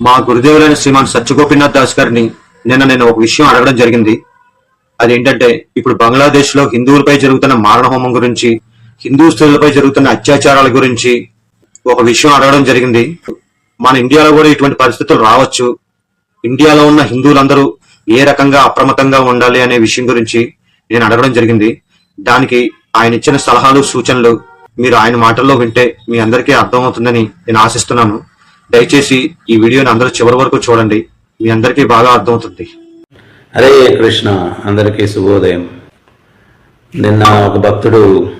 మా గురుదేవులైన శ్రీమాన్ సత్యగోపీనాథ్ దాస్ గారిని నిన్న నేను ఒక విషయం అడగడం జరిగింది. అదేంటంటే ఇప్పుడు బంగ్లాదేశ్లో హిందువులపై జరుగుతున్న మారణ హోమం గురించి హిందూ స్త్రీలపై జరుగుతున్న అత్యాచారాల గురించి ఒక విషయం అడగడం జరిగింది. మన ఇండియాలో కూడా ఇటువంటి పరిస్థితులు రావచ్చు. ఇండియాలో ఉన్న హిందువులందరూ ఏ రకంగా అప్రమత్తంగా ఉండాలి అనే విషయం గురించి నేను అడగడం జరిగింది. దానికి ఆయన ఇచ్చిన సలహాలు సూచనలు మీరు ఆయన మాటల్లో వింటే మీ అందరికీ అర్థమవుతుందని నేను ఆశిస్తున్నాను. దయచేసి ఈ వీడియోని అందరూ చివరి వరకు చూడండి. మీ అందరికీ బాగా అర్థమవుతుంది. హరే కృష్ణ అందరికీ శుభోదయం. నిన్న ఒక భక్తుడు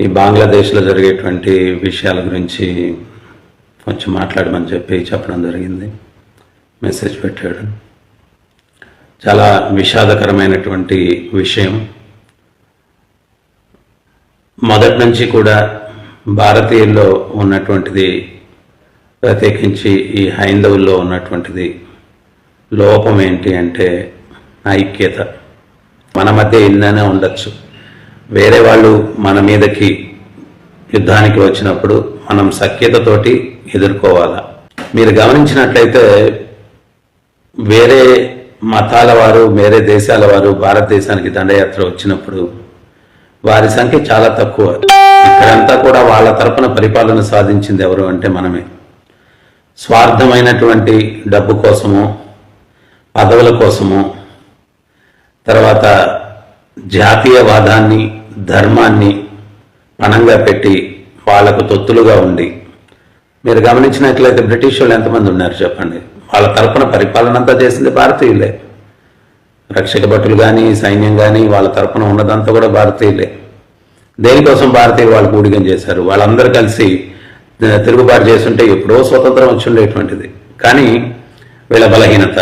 ఈ బంగ్లాదేశ్లో జరిగేటువంటి విషయాల గురించి కొంచెం మాట్లాడమని చెప్పి చెప్పడం జరిగింది. మెసేజ్ పెట్టాడు. చాలా విషాదకరమైనటువంటి విషయం. మొదటి నుంచి కూడా భారతీయుల్లో ఉన్నటువంటిది ప్రత్యేకించి ఈ హైందవుల్లో ఉన్నటువంటిది లోపం ఏంటి అంటే ఐక్యత. మన మధ్య ఎన్నైనా ఉండొచ్చు. వేరే వాళ్ళు మన మీదకి యుద్ధానికి వచ్చినప్పుడు మనం సఖ్యతతోటి ఎదుర్కోవాలా? మీరు గమనించినట్లయితే వేరే మతాల వారు వేరే దేశాల వారు భారతదేశానికి దండయాత్ర వచ్చినప్పుడు వారి సంఖ్య చాలా తక్కువ. ఇక్కడంతా కూడా వాళ్ళ తరపున పరిపాలన సాధించింది ఎవరు అంటే మనమే. స్వార్థమైనటువంటి డబ్బు కోసము పదవుల కోసము తర్వాత జాతీయవాదాన్ని ధర్మాన్ని పణంగా పెట్టి వాళ్ళకు తొత్తులుగా ఉండి మీరు గమనించినట్లయితే బ్రిటిష్ వాళ్ళు ఎంతమంది ఉన్నారు చెప్పండి? వాళ్ళ తరపున పరిపాలన అంతా చేసింది భారతీయులే. రక్షక భటులు కానీ సైన్యం కానీ వాళ్ళ తరపున ఉన్నదంతా కూడా భారతీయులే. దేనికోసం భారతీయులు వాళ్ళు కూడికం చేశారు? వాళ్ళందరూ కలిసి తిరుగుబాటు చేస్తుంటే ఎప్పుడో స్వతంత్రం వచ్చి ఉండేటువంటిది. కానీ వీళ్ళ బలహీనత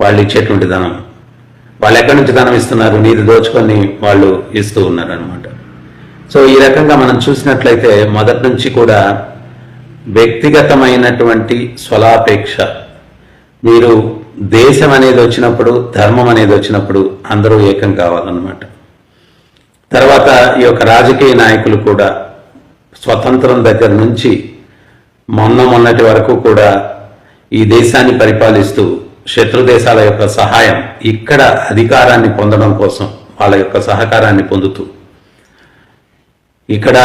వాళ్ళు ఇచ్చేటువంటి ధనం వాళ్ళు ఎక్కడి నుంచి ధనం ఇస్తున్నారు నీది దోచుకొని వాళ్ళు ఇస్తూ ఉన్నారు అనమాట సో ఈ రకంగా మనం చూసినట్లయితే మొదటి నుంచి కూడా వ్యక్తిగతమైనటువంటి స్వలాపేక్ష మీరు దేశం అనేది వచ్చినప్పుడు ధర్మం అనేది వచ్చినప్పుడు అందరూ ఏకం కావాలన్నమాట. తర్వాత ఈ యొక్క రాజకీయ నాయకులు కూడా స్వతంత్రం దగ్గర నుంచి మొన్న మొన్నటి వరకు కూడా ఈ దేశాన్ని పరిపాలిస్తూ శత్రు దేశాల యొక్క సహాయం ఇక్కడ అధికారాన్ని పొందడం కోసం వాళ్ళ యొక్క సహకారాన్ని పొందుతూ ఇక్కడ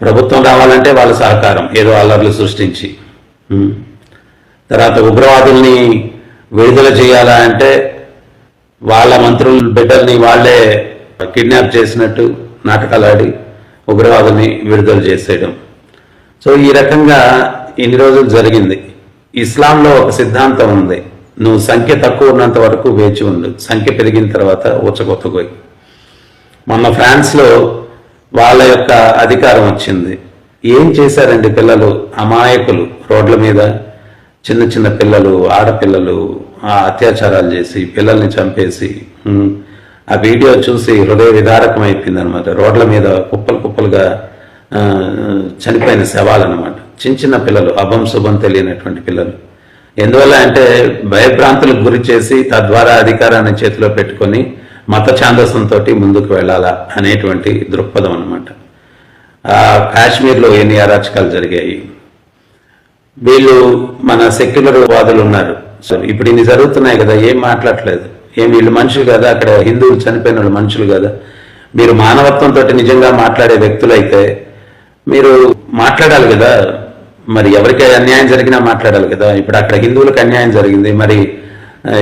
ప్రభుత్వం రావాలంటే వాళ్ళ సహకారం ఏదో అల్లర్లు సృష్టించి. తర్వాత ఉగ్రవాదుల్ని విడుదల చేయాలా అంటే వాళ్ళ మంత్రుల బిడ్డల్ని వాళ్ళే కిడ్నాప్ చేసినట్టు నాటకాలు ఆడి ఉగ్రవాదుని విడుదల చేసేయడం. సో ఈ రకంగా ఇన్ని రోజులు జరిగింది. ఇస్లాంలో ఒక సిద్ధాంతం ఉంది. నువ్వు సంఖ్య తక్కువ ఉన్నంత వరకు వేచి ఉండు. సంఖ్య పెరిగిన తర్వాత ఊచకొత్తగోయి మొన్న ఫ్రాన్స్లో వాళ్ళ యొక్క అధికారం వచ్చింది. ఏం చేశారండి పిల్లలు? అమాయకులు రోడ్ల మీద చిన్న చిన్న పిల్లలు ఆడపిల్లలు ఆ అత్యాచారాలు చేసి పిల్లల్ని చంపేసి ఆ వీడియో చూసి హృదయ విదారకం అయిపోయింది అనమాట రోడ్ల మీద కుప్పలు కుప్పలుగా చనిపోయిన శవాలు అనమాట చిన్న చిన్న పిల్లలు అభం శుభం తెలియనటువంటి పిల్లలు. ఎందువల్ల అంటే భయభ్రాంతులకు గురి చేసి తద్వారా అధికారాన్ని చేతిలో పెట్టుకొని మత ఛాందసంతో ముందుకు వెళ్ళాలా అనేటువంటి దృక్పథం అనమాట ఆ కాశ్మీర్లో ఎన్ని అరాచకాలు జరిగాయి? వీళ్ళు మన సెక్యులర్ వాదులు ఉన్నారు. సో ఇప్పుడు ఇన్ని జరుగుతున్నాయి కదా ఏం మాట్లాడట్లేదు? ఏం వీళ్ళు మనుషులు కదా అక్కడ హిందువులు చనిపోయిన వాళ్ళు మనుషులు కదా? మీరు మానవత్వంతో నిజంగా మాట్లాడే వ్యక్తులైతే మీరు మాట్లాడాలి కదా. మరి ఎవరికి అన్యాయం జరిగినా మాట్లాడాలి కదా. ఇప్పుడు అక్కడ హిందువులకు అన్యాయం జరిగింది. మరి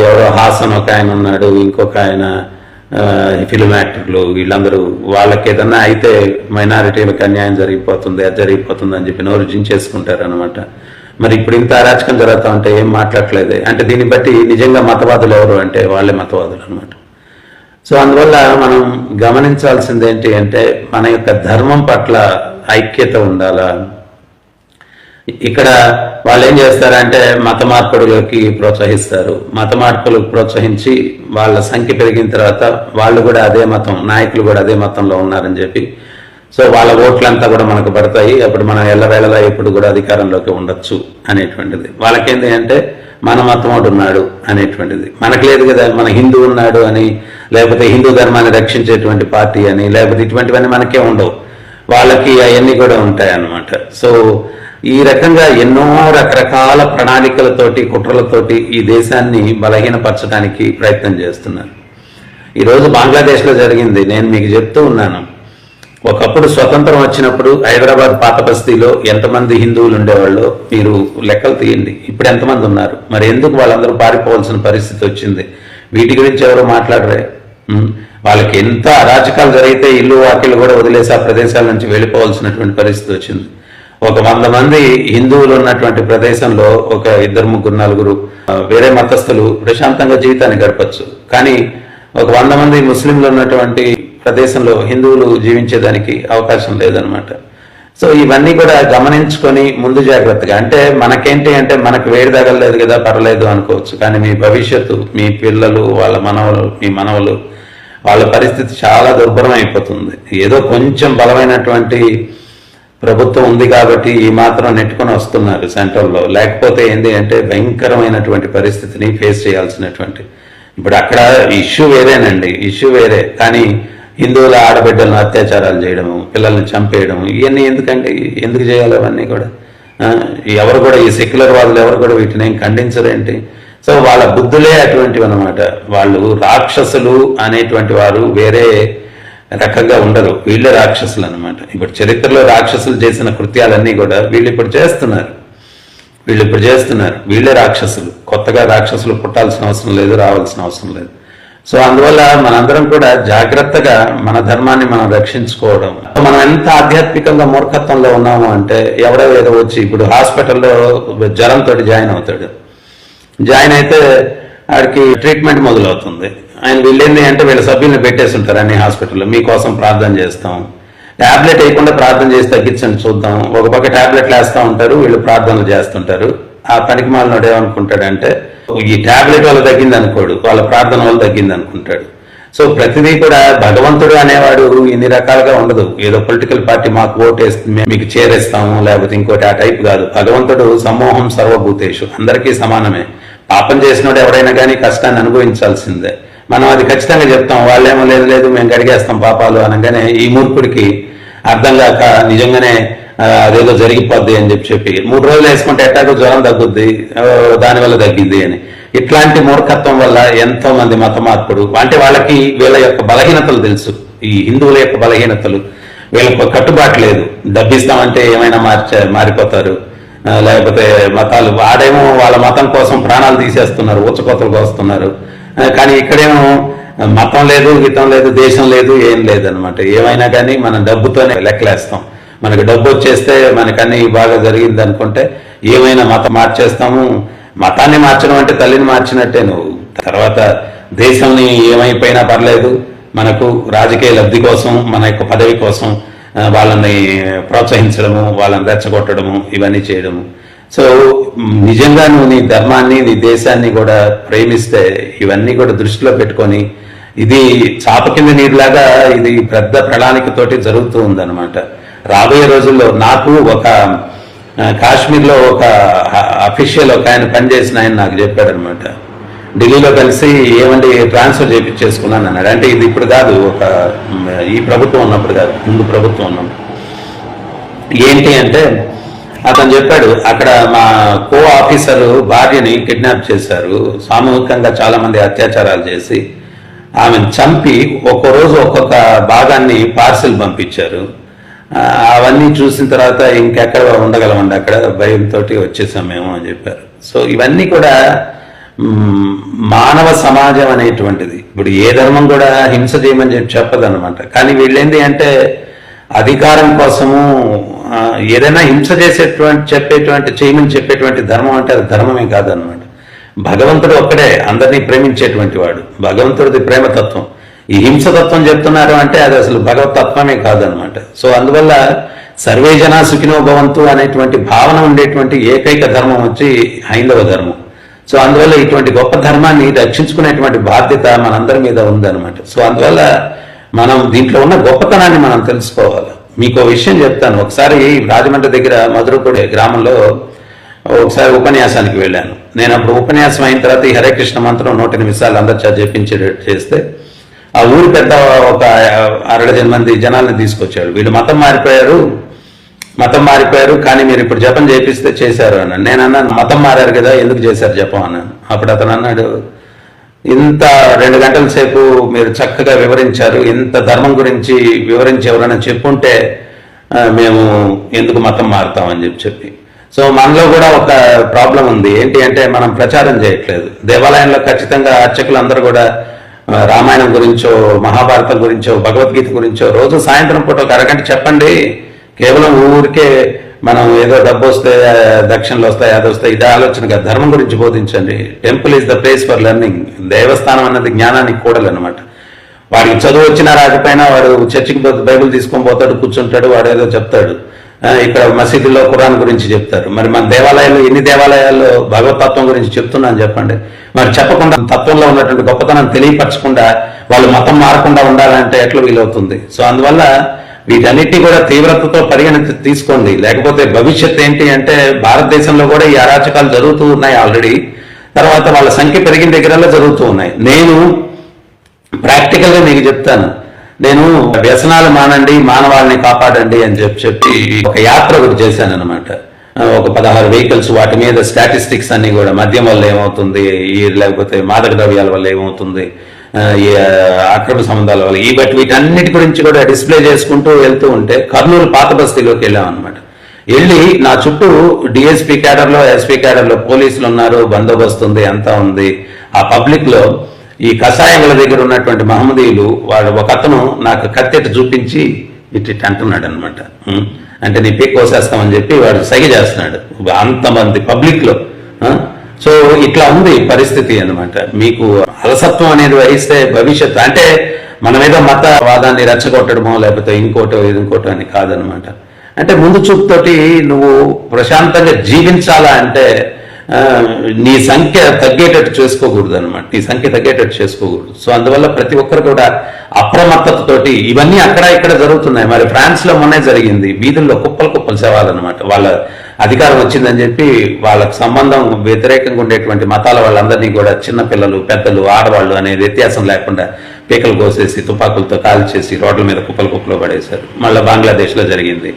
ఎవరో హాసన్ ఒక ఆయన ఉన్నాడు ఇంకొక ఆయన ఫిలిం యాక్టర్లు వీళ్ళందరూ వాళ్ళకి ఏదన్నా అయితే మైనారిటీలకు అన్యాయం జరిగిపోతుంది అది జరిగిపోతుంది అని చెప్పి నోరు జించేసుకుంటారు అనమాట మరి ఇప్పుడు ఇంత అరాచకం జరుగుతా ఉంటే ఏం మాట్లాడట్లేదు? అంటే దీన్ని బట్టి నిజంగా మతవాదులు ఎవరు? అంటే వాళ్ళే మతవాదులు అనమాట సో అందువల్ల మనం గమనించాల్సింది ఏంటి అంటే మన యొక్క ధర్మం పట్ల ఐక్యత ఉండాలా? ఇక్కడ వాళ్ళు ఏం చేస్తారంటే మత మార్పులకి ప్రోత్సహిస్తారు. మత మార్పులకు ప్రోత్సహించి వాళ్ళ సంఖ్య పెరిగిన తర్వాత వాళ్ళు కూడా అదే మతం నాయకులు కూడా అదే మతంలో ఉన్నారని చెప్పి సో వాళ్ళ ఓట్లంతా కూడా మనకు పడతాయి. అప్పుడు మనం ఎల్లవేళలా ఎప్పుడు కూడా అధికారంలోకి ఉండొచ్చు అనేటువంటిది. వాళ్ళకేంటి అంటే మన మతం ఒకటి ఉన్నాడు అనేటువంటిది. మనకు లేదు కదా మన హిందూ ఉన్నాడు అని లేకపోతే హిందూ ధర్మాన్ని రక్షించేటువంటి పార్టీ అని లేకపోతే ఇటువంటివన్నీ మనకే ఉండవు. వాళ్ళకి అవన్నీ కూడా ఉంటాయి అన్నమాట సో ఈ రకంగా ఎన్నో రకరకాల ప్రణాళికలతోటి కుట్రలతోటి ఈ దేశాన్ని బలహీనపరచడానికి ప్రయత్నం చేస్తున్నారు. ఈరోజు బంగ్లాదేశ్లో జరిగింది. నేను మీకు చెప్తూ ఉన్నాను. ఒకప్పుడు స్వతంత్రం వచ్చినప్పుడు హైదరాబాద్ పాత బస్తీలో ఎంతమంది హిందువులు ఉండేవాళ్ళు? మీరు లెక్కలు తీయండి. ఇప్పుడు ఎంతమంది ఉన్నారు? మరి ఎందుకు వాళ్ళందరూ పారిపోవాల్సిన పరిస్థితి వచ్చింది? వీటి గురించి ఎవరు మాట్లాడరే? వాళ్ళకి ఎంత అరాచకాలు జరిగితే ఇల్లు వాకిళ్ళు కూడా వదిలేసి ఆ ప్రదేశాల నుంచి వెళ్ళిపోవాల్సినటువంటి పరిస్థితి వచ్చింది. ఒక వంద మంది హిందువులు ఉన్నటువంటి ప్రదేశంలో ఒక ఇద్దరు ముగ్గురు నలుగురు వేరే మతస్థులు ప్రశాంతంగా జీవితాన్ని గడపచ్చు. కానీ ఒక వంద మంది ముస్లింలు ఉన్నటువంటి ప్రదేశంలో హిందువులు జీవించేదానికి అవకాశం లేదనమాట సో ఇవన్నీ కూడా గమనించుకొని ముందు జాగ్రత్తగా అంటే మనకేంటి అంటే మనకు వేడి తగలలేదు కదా పర్లేదు అనుకోవచ్చు. కానీ మీ భవిష్యత్తు మీ పిల్లలు వాళ్ళ మనవలు మీ మనవలు వాళ్ళ పరిస్థితి చాలా దుర్భరం అయిపోతుంది. ఏదో కొంచెం బలమైనటువంటి ప్రభుత్వం ఉంది కాబట్టి ఈ మాత్రం నెట్టుకొని వస్తున్నారు సెంట్రల్లో. లేకపోతే ఏంటి అంటే భయంకరమైనటువంటి పరిస్థితిని ఫేస్ చేయాల్సినటువంటి. ఇప్పుడు అక్కడ ఇష్యూ వేరేనండి ఇష్యూ వేరే. కానీ హిందువుల ఆడబిడ్డలను అత్యాచారాలు చేయడము పిల్లల్ని చంపేయడం ఇవన్నీ ఎందుకంటే ఎందుకు చేయాలి అవన్నీ కూడా? ఎవరు కూడా ఈ సెక్యులర్ వాళ్ళు ఎవరు కూడా వీటిని ఏం ఖండించరేంటి సో వాళ్ళ బుద్ధులే అటువంటివి అనమాట వాళ్ళు రాక్షసులు అనేటువంటి వారు వేరే రకంగా ఉండరు. వీళ్ళే రాక్షసులు అనమాట ఇప్పుడు చరిత్రలో రాక్షసులు చేసిన కృత్యాలన్నీ కూడా వీళ్ళు ఇప్పుడు చేస్తున్నారు. వీళ్ళు ఇప్పుడు చేస్తున్నారు. వీళ్ళే రాక్షసులు. కొత్తగా రాక్షసులు పుట్టాల్సిన అవసరం లేదు రావాల్సిన అవసరం లేదు. సో అందువల్ల మనందరం కూడా జాగ్రత్తగా మన ధర్మాన్ని మనం రక్షించుకోవడం. మనం ఎంత ఆధ్యాత్మికంగా మూర్ఖత్వంలో ఉన్నాము అంటే ఎవడో ఏదో వచ్చి ఇప్పుడు హాస్పిటల్లో జ్వరంతో జాయిన్ అవుతాడు. జాయిన్ అయితే ఆడికి ట్రీట్మెంట్ మొదలవుతుంది. ఆయన వీళ్ళేంది అంటే వీళ్ళ సభ్యుల్ని పెట్టేసి ఉంటారు అన్ని హాస్పిటల్లో. మీకోసం ప్రార్థన చేస్తాం. టాబ్లెట్ వేయకుండా ప్రార్థన చేసి తగ్గించండి చూద్దాం. ఒక పక్క టాబ్లెట్లు వేస్తూ ఉంటారు వీళ్ళు ప్రార్థనలు చేస్తుంటారు. ఆ పనికిమాలినోడు ఏమనుకుంటాడంటే ఈ టాబ్లెట్ వల్ల తగ్గింది అనుకోడు వాళ్ళ ప్రార్థన వల్ల తగ్గింది అనుకుంటాడు. సో ప్రతిదీ కూడా భగవంతుడు అనేవాడు ఇన్ని రకాలుగా ఉండదు. ఏదో పొలిటికల్ పార్టీ మాకు ఓటు వేస్తుంది మీకు చేరేస్తాము లేకపోతే ఇంకోటి ఆ టైప్ కాదు. భగవంతుడు సమూహం సర్వభూతేషు అందరికీ సమానమే. పాపం చేసినోడు ఎవడైనా కానీ కష్టాన్ని అనుభవించాల్సిందే. మనం అది ఖచ్చితంగా చెప్తాం వాళ్ళేమో లేదు లేదు మేము గడిగేస్తాం పాపాలు అనగానే ఈ మూర్ఖుడికి అర్థం కాక నిజంగానే అదేదో జరిగిపోద్ది అని చెప్పి చెప్పి మూడు రోజులు వేసుకుంటే ఎట్టాగో జ్వరం తగ్గుద్ది దానివల్ల తగ్గింది అని. ఇట్లాంటి మూర్ఖత్వం వల్ల ఎంతో మంది మత మార్పుడు అంటే వాళ్ళకి వీళ్ళ యొక్క బలహీనతలు తెలుసు. ఈ హిందువుల యొక్క బలహీనతలు. వీళ్ళకు కట్టుబాటు లేదు. డబ్బిస్తామంటే ఏమైనా మార్చ మారిపోతారు. లేకపోతే మతాలు వాడేమో వాళ్ళ మతం కోసం ప్రాణాలు తీసేస్తున్నారు ఊచకోతలు కోస్తున్నారు. కానీ ఇక్కడేమో మతం లేదు హితం లేదు దేశం లేదు ఏం లేదనమాట ఏమైనా కానీ మనం డబ్బుతోనే లెక్కలేస్తాం. మనకి డబ్బు వచ్చేస్తే మనకన్నీ బాగా జరిగింది అనుకుంటే ఏమైనా మతం మార్చేస్తాము? మతాన్ని మార్చడం అంటే తల్లిని మార్చినట్టే నువ్వు. తర్వాత దేశంని ఏమైపోయినా పర్లేదు. మనకు రాజకీయ లబ్ధి కోసం మన యొక్క పదవి కోసం వాళ్ళని ప్రోత్సహించడము వాళ్ళని రెచ్చగొట్టడము ఇవన్నీ చేయడము. సో నిజంగా నువ్వు నీ ధర్మాన్ని నీ దేశాన్ని కూడా ప్రేమిస్తే ఇవన్నీ కూడా దృష్టిలో పెట్టుకొని ఇది చాప కింద నీరులాగా ఇది పెద్ద ప్రణాళికతోటి జరుగుతూ ఉందన్నమాట. రాబోయే రోజుల్లో నాకు ఒక కాశ్మీర్లో ఒక అఫీషియల్ ఒక ఆయన పనిచేసిన ఆయన నాకు చెప్పాడనమాట. ఢిల్లీలో కలిసి ఏమండి ట్రాన్స్ఫర్ చేయించేసుకున్నాను అన్నాడు. అంటే ఇది ఇప్పుడు కాదు ఒక ఈ ప్రభుత్వం ఉన్నప్పుడు కాదు ముందు ప్రభుత్వం ఉన్నప్పుడు. ఏంటి అంటే అతను చెప్పాడు అక్కడ మా కో ఆఫీసర్ భార్యని కిడ్నాప్ చేశారు. సామూహికంగా చాలామంది అత్యాచారాలు చేసి ఆమెను చంపి ఒక్కో రోజు ఒక్కొక్క భాగాన్ని పార్సిల్ పంపించారు. అవన్నీ చూసిన తర్వాత ఇంకెక్కడ ఉండగలమండి? అక్కడ భయంతో వచ్చేసాం మేము అని చెప్పారు. సో ఇవన్నీ కూడా మానవ సమాజం అనేటువంటిది. ఇప్పుడు ఏ ధర్మం కూడా హింస చేయమని చెప్పి చెప్పదనమాట కానీ వీళ్ళేంది అంటే అధికారం కోసము ఏదైనా హింస చేసేటువంటి చెప్పేటువంటి చేయమని చెప్పేటువంటి ధర్మం అంటే అది ధర్మమే కాదనమాట భగవంతుడు ఒక్కడే అందరినీ ప్రేమించేటువంటి వాడు. భగవంతుడిది ప్రేమతత్వం. ఈ హింసతత్వం చెప్తున్నారు అంటే అది అసలు భగవతత్వమే కాదనమాట. సో అందువల్ల సర్వే జన సుఖినో భవంతు అనేటువంటి భావన ఉండేటువంటి ఏకైక ధర్మం వచ్చి హైందవ ధర్మం. సో అందువల్ల ఇటువంటి గొప్ప ధర్మాన్ని రక్షించుకునేటువంటి బాధ్యత మనందరి మీద ఉందన్నమాట సో అందువల్ల మనం దీంట్లో ఉన్న గొప్పతనాన్ని మనం తెలుసుకోవాలి. మీకు విషయం చెప్తాను. ఒకసారి రాజమండ్రి దగ్గర మధురపూడి గ్రామంలో ఒకసారి ఉపన్యాసానికి వెళ్ళాను. నేను అప్పుడు ఉపన్యాసం అయిన తర్వాత ఈ హరే కృష్ణ మంత్రం నూట నిమిషాలు అందరి చేత చెప్పించేటట్టు చేస్తే ఆ ఊరు పెద్ద ఒక అరడజన్ మంది జనాల్ని తీసుకొచ్చాడు వీళ్ళు మతం మారిపోయారు. మతం మారిపోయారు కానీ మీరు ఇప్పుడు జపం చేపిస్తే చేశారు అన్నాను నేను అన్నాను మతం మారారు కదా ఎందుకు చేశారు జపం అన్నాను. అప్పుడు అతను అన్నాడు ఇంత రెండు గంటల సేపు మీరు చక్కగా వివరించారు ఇంత ధర్మం గురించి వివరించి ఎవరైనా చెప్పుంటే మేము ఎందుకు మతం మారుతామని చెప్పి చెప్పి. సో మనలో కూడా ఒక ప్రాబ్లం ఉంది. ఏంటి అంటే మనం ప్రచారం చేయట్లేదు. దేవాలయంలో ఖచ్చితంగా అర్చకులు అందరూ కూడా రామాయణం గురించో మహాభారతం గురించో భగవద్గీత గురించో రోజు సాయంత్రం పూట ఒక అరగంట చెప్పండి. కేవలం ఊరికే మనం ఏదో డబ్బు వస్తే దక్షిణలు వస్తాయి అది వస్తాయి ఇదే ఆలోచన కాదు. ధర్మం గురించి బోధించండి. Temple is the place for learning. దేవస్థానం అన్నది జ్ఞానానికి కూడలు అనమాట వాడికి చదువు వచ్చినా రాకపోయినా వాడు చర్చికి బైబుల్ బైబిల్ తీసుకొని పోతాడు కూర్చుంటాడు వాడు ఏదో చెప్తాడు. ఇక్కడ మసీదులో ఖురాన్ గురించి చెప్తారు. మరి మన దేవాలయాల్లో ఎన్ని దేవాలయాల్లో భగవతత్వం గురించి చెప్తున్నాను చెప్పండి. మరి చెప్పకుండా తత్వంలో ఉన్నటువంటి గొప్పతనం తెలియపరచకుండా వాళ్ళు మతం మారకుండా ఉండాలంటే ఎట్లా వీలవుతుంది? సో అందువల్ల వీటన్నిటిని కూడా తీవ్రతతో పరిగణించి తీసుకోండి. లేకపోతే భవిష్యత్ ఏంటి అంటే భారతదేశంలో కూడా ఈ అరాచకాలు జరుగుతూ ఉన్నాయి ఆల్రెడీ. తర్వాత వాళ్ళ సంఖ్య పెరిగిన దగ్గరలో జరుగుతూ ఉన్నాయి. నేను ప్రాక్టికల్గా మీకు చెప్తాను. నేను వ్యసనాలు మానండి మానవాళిని కాపాడండి అని చెప్పి చెప్పి ఒక యాత్ర ఒకటి చేశాను అనమాట ఒక పదహారు వెహికల్స్ వాటి మీద స్టాటిస్టిక్స్ అన్ని కూడా మద్యం వల్ల ఏమవుతుంది ఈ లేకపోతే మాదక ద్రవ్యాల వల్ల ఏమవుతుంది ఈ అక్రమ సంబంధాల వల్ల ఈ బట్ వీటన్నిటి గురించి కూడా డిస్ప్లే చేసుకుంటూ వెళ్తూ ఉంటే కర్నూలు పాత బస్తీలోకి వెళ్ళాం అనమాట వెళ్ళి నా చుట్టూ డిఎస్పీ క్యాడర్లో ఎస్పీ క్యాడర్లో పోలీసులు ఉన్నారు బందోబస్తు ఉంది అంతా ఉంది. ఆ పబ్లిక్లో ఈ కషాయముల దగ్గర ఉన్నటువంటి మహమ్మదీయులు వాడు ఒక అతను నాకు కత్తెట్టు చూపించి ఇట్టి అంటున్నాడు అనమాట అంటే నీ పిక్ కోసేస్తామని చెప్పి వాడు సగి చేస్తున్నాడు. అంతమంది పబ్లిక్లో సో ఇట్లా ఉంది పరిస్థితి అన్నమాట. మీకు అలసత్వం అనేది వహిస్తే భవిష్యత్తు అంటే మన మీద మతవాదాన్ని రెచ్చగొట్టడమో లేకపోతే ఇంకోటో ఇంకోటో అని కాదనమాట అంటే ముందు చూపుతోటి నువ్వు ప్రశాంతంగా జీవించాలా అంటే నీ సంఖ్య తగ్గేటట్టు చేసుకోకూడదు అనమాట నీ సంఖ్య తగ్గేటట్టు చేసుకోకూడదు. సో అందువల్ల ప్రతి ఒక్కరు కూడా అప్రమత్తతతోటి ఇవన్నీ అక్కడ ఇక్కడ జరుగుతున్నాయి. మరి ఫ్రాన్స్లో మొన్నే జరిగింది. వీధుల్లో కుప్పలు కుప్పలు సేవాలు వాళ్ళ అధికారం వచ్చిందని చెప్పి వాళ్ళకు సంబంధం వ్యతిరేకంగా ఉండేటువంటి మతాల వాళ్ళందరినీ కూడా చిన్నపిల్లలు పెద్దలు ఆడవాళ్ళు అనే వ్యత్యాసం లేకుండా పీకలు కోసేసి తుపాకులతో కాల్చేసి రోడ్ల మీద కుప్పలు కుప్పలు పడేశారు. మళ్ళీ బంగ్లాదేశ్లో జరిగింది.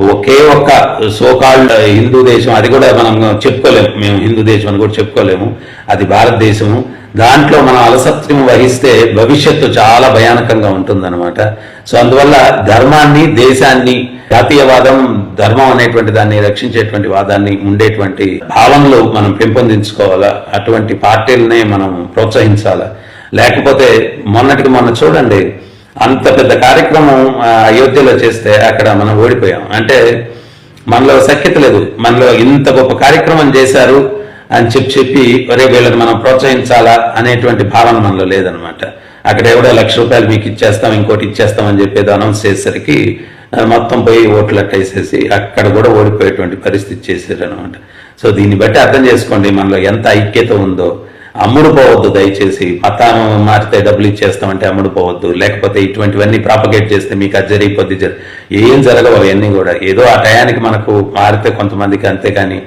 ఒకే ఒక్క సోకాల్డ్ హిందూ దేశం అది కూడా మనం చెప్పుకోలేము మేము హిందూ దేశం అని కూడా చెప్పుకోలేము. అది భారతదేశము. దాంట్లో మనం అలసత్యం వహిస్తే భవిష్యత్తు చాలా భయానకంగా ఉంటుందన్నమాట. సో అందువల్ల ధర్మాన్ని దేశాన్ని జాతీయవాదం ధర్మం అనేటువంటి దాన్ని రక్షించేటువంటి వాదాన్ని ఉండేటువంటి భావనలు మనం పెంపొందించుకోవాలా? అటువంటి పార్టీలనే మనం ప్రోత్సహించాలా? లేకపోతే మొన్నటికి మొన్న చూడండి అంత పెద్ద కార్యక్రమం అయోధ్యలో చేస్తే అక్కడ మనం ఓడిపోయాం. అంటే మనలో సఖ్యత లేదు. మనలో ఇంత గొప్ప కార్యక్రమం చేశారు అని చెప్పి చెప్పి ఒరే వీళ్ళని మనం ప్రోత్సహించాలా? అనేటువంటి భావన మనలో లేదనమాట అక్కడ ఎవడో లక్ష రూపాయలు మీకు ఇచ్చేస్తాం ఇంకోటి ఇచ్చేస్తాం అని చెప్పేది అనౌన్స్ చేసేసరికి మొత్తం పోయి ఓట్లు అట్టేసేసి అక్కడ కూడా ఓడిపోయేటువంటి పరిస్థితి చేశారు అనమాట సో దీన్ని బట్టి అర్థం చేసుకోండి మనలో ఎంత ఐక్యత ఉందో అమ్ముడు పోవద్దు దయచేసి. పత్తా మారితే డబ్బులు ఇచ్చేస్తామంటే అమ్ముడు పోవద్దు లేకపోతే ఇటువంటివన్నీ ప్రాపగేట్ చేస్తే మీకు అది జరిగిపోద్ది. జరి- ఏం జరగవు అవన్నీ కూడా. ఏదో ఆ టయానికి మనకు మారితే కొంతమందికి అంతేకాని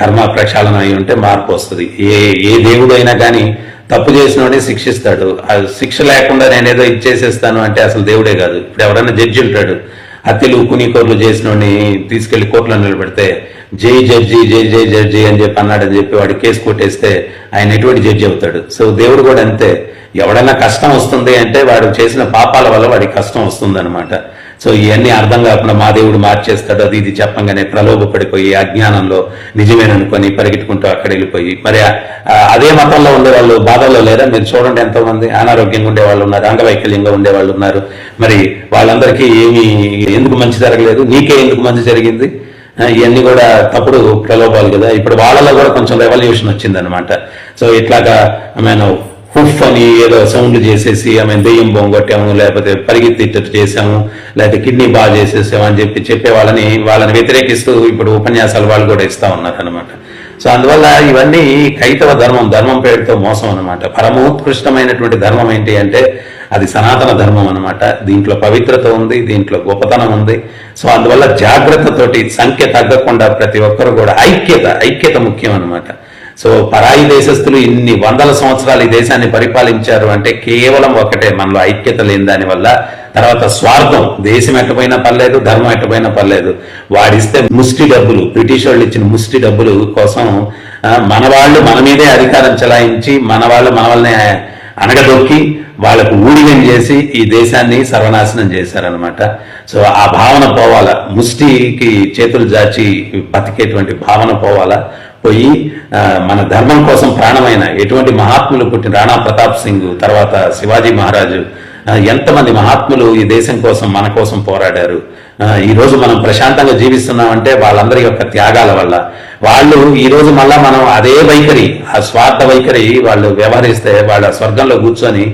కర్మ ప్రక్షాళన అయి ఉంటే మార్పు వస్తుంది. ఏ ఏ దేవుడైనా కానీ తప్పు చేసినోడే శిక్షిస్తాడు. ఆ శిక్ష లేకుండా నేనేదో ఇచ్చేసేస్తాను అంటే అసలు దేవుడే కాదు. ఇప్పుడు ఎవరైనా జడ్జి ఉంటాడు. హత్యలు కునీకోర్లు చేసినోడిని తీసుకెళ్ళి కోర్టులో నిలబెడితే జై జడ్జి జై జై జడ్జి అని చెప్పి అన్నాడని చెప్పి వాడు కేసు కొట్టేస్తే ఆయన ఎటువంటి జడ్జి అవుతాడు? సో దేవుడు కూడా అంతే. ఎవడన్నా కష్టం వస్తుంది అంటే వాడు చేసిన పాపాల వల్ల వాడికి కష్టం వస్తుంది అనమాట సో ఇవన్నీ అర్థం కాకుండా మా దేవుడు మార్చేస్తాడు అది ఇది చెప్పంగానే ప్రలోభపడిపోయి అజ్ఞానంలో నిజమేననుకొని పరిగెట్టుకుంటూ అక్కడ వెళ్ళిపోయి. మరి అదే మతంలో ఉండే వాళ్ళు బాధల్లో లేరా? మీరు చూడండి ఎంతమంది అనారోగ్యంగా ఉండే వాళ్ళు ఉన్నారు అంగవైకల్యంగా ఉండే వాళ్ళు ఉన్నారు. మరి వాళ్ళందరికీ ఏమి ఎందుకు మంచి జరగలేదు? నీకే ఎందుకు మంచి జరిగింది? ఇవన్నీ కూడా తప్పుడు ప్రలోభాలు కదా. ఇప్పుడు వాళ్ళలో కూడా కొంచెం రెవల్యూషన్ వచ్చిందనమాట సో ఇట్లాగా నేను హుఫ్ అని ఏదో సౌండ్లు చేసేసి ఆమె దెయ్యం బొంగొట్టాము లేకపోతే పరిగెత్తిట్టు చేసాము లేకపోతే కిడ్నీ బాగా చేసేసాము అని చెప్పి చెప్పే వాళ్ళని వాళ్ళని వ్యతిరేకిస్తూ ఇప్పుడు ఉపన్యాసాలు వాళ్ళు కూడా ఇస్తా ఉన్నారు అనమాట సో అందువల్ల ఇవన్నీ కైతవ ధర్మం ధర్మం పేరుతో మోసం అనమాట పరమోత్కృష్టమైనటువంటి ధర్మం ఏంటి అంటే అది సనాతన ధర్మం అనమాట దీంట్లో పవిత్రత ఉంది దీంట్లో గొప్పతనం ఉంది. సో అందువల్ల జాగ్రత్తతోటి సంఖ్య తగ్గకుండా ప్రతి ఒక్కరు కూడా ఐక్యత ఐక్యత ముఖ్యం అనమాట సో పరాయి దేశస్తులు ఇన్ని వందల సంవత్సరాలు ఈ దేశాన్ని పరిపాలించారు అంటే కేవలం ఒకటే మనలో ఐక్యత లేని దానివల్ల తర్వాత స్వార్థం దేశం ఎట్టపోయినా పర్లేదు ధర్మం ఎట్టపోయినా పర్లేదు. వాడిస్తే ముష్టి డబ్బులు బ్రిటిష్ వాళ్ళు ఇచ్చిన ముష్టి డబ్బులు కోసం మన వాళ్ళు మన మీదే అధికారం చెలాయించి మన వాళ్ళు మన వాళ్ళని అనగదొక్కి వాళ్ళకు ఊడిగం చేసి ఈ దేశాన్ని సర్వనాశనం చేశారనమాట సో ఆ భావన పోవాలా? ముష్టికి చేతులు జాచి బతికేటువంటి భావన పోవాలా? పోయి మన ధర్మం కోసం ప్రాణమైన ఎటువంటి మహాత్ములు పుట్టిన రాణా ప్రతాప్ సింగ్ తర్వాత శివాజీ మహారాజు ఎంతమంది మహాత్ములు ఈ దేశం కోసం మన కోసం పోరాడారు. ఈరోజు ఈ రోజు మనం ప్రశాంతంగా జీవిస్తున్నామంటే వాళ్ళందరి యొక్క త్యాగాల వల్ల. వాళ్ళు ఈ రోజు మళ్ళా మనం అదే వైఖరి ఆ స్వార్థ వైఖరి వాళ్ళు వ్యవహరిస్తే వాళ్ళ స్వర్గంలో కూర్చొని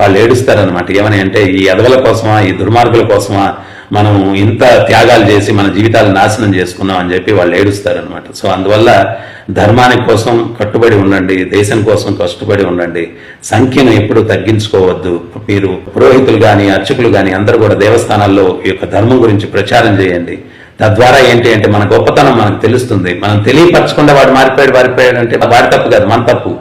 వాళ్ళు ఏడుస్తారనమాట ఏమని అంటే ఈ ఎదవల కోసమా ఈ దుర్మార్గుల కోసమా మనం ఇంత త్యాగాలు చేసి మన జీవితాలు నాశనం చేసుకున్నాం అని చెప్పి వాళ్ళు ఏడుస్తారనమాట సో అందువల్ల ధర్మాని కోసం కట్టుబడి ఉండండి దేశం కోసం కష్టపడి ఉండండి. సంఖ్యను ఎప్పుడు తగ్గించుకోవద్దు. మీరు పురోహితులు కానీ అర్చకులు కానీ అందరూ కూడా దేవస్థానాల్లో ఈ యొక్క ధర్మం గురించి ప్రచారం చేయండి. తద్వారా ఏంటి అంటే మన గొప్పతనం మనకు తెలుస్తుంది. మనం తెలియపరచకుండా వాడు మారిపోయాడు మారిపోయాడు అంటే వాడి తప్పు కాదు మన తప్పు.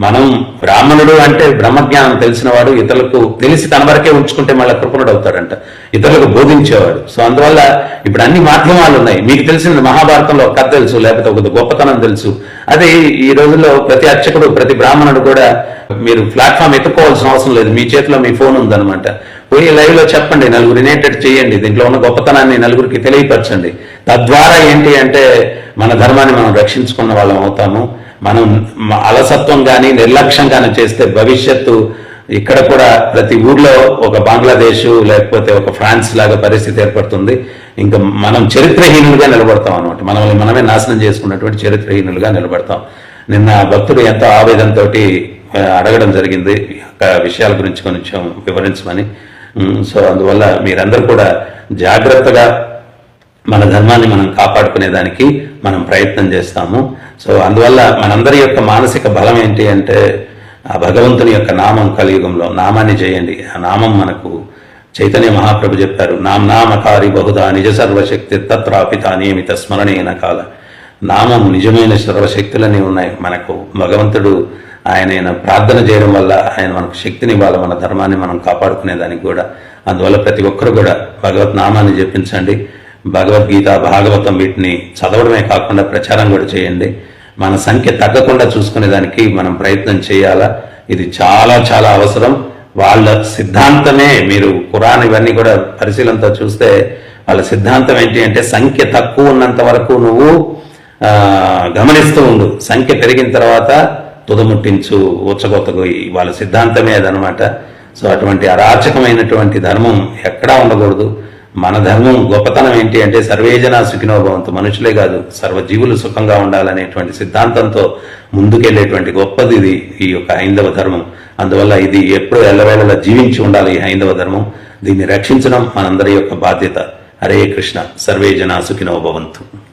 మనం బ్రాహ్మణుడు అంటే బ్రహ్మజ్ఞానం తెలిసినవాడు ఇతరులకు తెలిసి తన వరకే ఉంచుకుంటే మళ్ళీ కృపణుడు అవుతాడంట. ఇతరులకు బోధించేవాడు. సో అందువల్ల ఇప్పుడు అన్ని మాధ్యమాలు ఉన్నాయి. మీకు తెలిసిన మహాభారతంలో కథ తెలుసు లేకపోతే ఒక గొప్పతనం తెలుసు. అదే ఈ రోజుల్లో ప్రతి అర్చకుడు ప్రతి బ్రాహ్మణుడు కూడా మీరు ప్లాట్ఫామ్ ఎత్తుకోవాల్సిన అవసరం లేదు. మీ చేతిలో మీ ఫోన్ ఉందన్నమాట. పోయి లైవ్లో చెప్పండి నలుగురు రినేటెడ్ చేయండి. దీంట్లో ఉన్న గొప్పతనాన్ని నలుగురికి తెలియపరచండి. తద్వారా ఏంటి అంటే మన ధర్మాన్ని మనం రక్షించుకున్న వాళ్ళం అవుతాము. మనం అలసత్వం కానీ నిర్లక్ష్యం కానీ చేస్తే భవిష్యత్తు ఇక్కడ కూడా ప్రతి ఊర్లో ఒక బంగ్లాదేశ్ లేకపోతే ఒక ఫ్రాన్స్ లాగా పరిస్థితి ఏర్పడుతుంది. ఇంకా మనం చరిత్రహీనులుగా నిలబడతాం అనమాట మనల్ని మనమే నాశనం చేసుకున్నటువంటి చరిత్రహీనులుగా నిలబడతాం. నిన్న భక్తుడు ఎంతో ఆవేదనతో అడగడం జరిగింది. ఈ యొక్క విషయాల గురించి కొంచెం వివరించమని. సో అందువల్ల మీరందరూ కూడా జాగ్రత్తగా మన ధర్మాన్ని మనం కాపాడుకునే దానికి మనం ప్రయత్నం చేస్తాము. సో అందువల్ల మనందరి యొక్క మానసిక బలం ఏంటి అంటే ఆ భగవంతుని యొక్క నామం కలియుగంలో నామాన్ని చేయండి ఆ నామం మనకు చైతన్య మహాప్రభు చెప్పారు. నామ నామకారి బహుదా నిజ సర్వశక్తి తత్రాపిత నియమిత స్మరణీయన కాల. నామం నిజమైన సర్వశక్తులన్నీ ఉన్నాయి. మనకు భగవంతుడు ఆయన ప్రార్థన చేయడం వల్ల ఆయన మనకు శక్తిని ఇవ్వాలి. మన ధర్మాన్ని మనం కాపాడుకునేదానికి కూడా. అందువల్ల ప్రతి ఒక్కరు కూడా భగవత్ నామాన్ని జపించండి. భగవద్గీత భాగవతం వీటిని చదవడమే కాకుండా ప్రచారం కూడా చేయండి. మన సంఖ్య తగ్గకుండా చూసుకునే దానికి మనం ప్రయత్నం చేయాలా? ఇది చాలా చాలా అవసరం. వాళ్ళ సిద్ధాంతమే మీరు ఖురాన్ ఇవన్నీ కూడా పరిశీలనతో చూస్తే వాళ్ళ సిద్ధాంతం ఏంటి అంటే సంఖ్య తక్కువ ఉన్నంత వరకు నువ్వు గమనిస్తూ ఉండు. సంఖ్య పెరిగిన తర్వాత తుదముట్టించు ఉచ్చగొత్తకు వాళ్ళ సిద్ధాంతమే అదనమాట. సో అటువంటి అరాచకమైనటువంటి ధర్మం ఎక్కడా ఉండకూడదు. మన ధర్మం గొప్పతనం ఏంటి అంటే సర్వేజన సుఖినోభవంతు మనుషులే కాదు సర్వజీవులు సుఖంగా ఉండాలనేటువంటి సిద్ధాంతంతో ముందుకెళ్ళేటువంటి గొప్పది ఇది ఈ యొక్క హైందవ ధర్మం. అందువల్ల ఇది ఎప్పుడూ ఎల్లవేళలా జీవించి ఉండాలి ఈ హైందవ ధర్మం. దీన్ని రక్షించడం మనందరి యొక్క బాధ్యత. హరే కృష్ణ. సర్వేజన సుఖినోభవంతు భవంతు.